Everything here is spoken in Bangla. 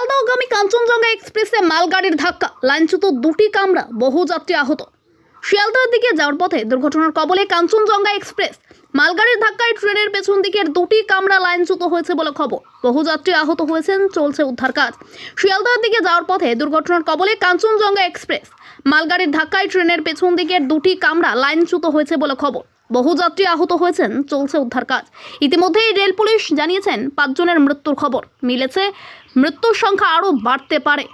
শিয়ালদাহগামী কাঞ্চনজঙ্ঘা এক্সপ্রেসে মালগাড়ির ধাক্কা, লাইনচ্যুত দুটি কামরা, বহু যাত্রী আহত। শিয়ালদার দিকে যাওয়ার পথে দুর্ঘটনার কবলে কাঞ্চনজঙ্ঘা এক্সপ্রেস, মালগাড়ির ধাক্কায় ট্রেনের পেছন দিকের দুটি কামরা লাইনচ্যুত হয়েছে বলে খবর। বহু যাত্রী আহত হয়েছেন, চলছে উদ্ধার কাজ। শিয়ালদার দিকে যাওয়ার পথে দুর্ঘটনার কবলে কাঞ্চনজঙ্ঘা এক্সপ্রেস, মালগাড়ির ধাক্কায় ট্রেনের পেছন দিকের দুটি কামরা লাইনচ্যুত হয়েছে বলে খবর। বহু যাত্রী আহত হয়েছেন, চলছে উদ্ধার কাজ। ইতিমধ্যেই রেল পুলিশ জানিয়েছেন, পাঁচজনের মৃত্যুর খবর। মিলেছে, মৃত্যুর সংখ্যা আরও বাড়তে পারে।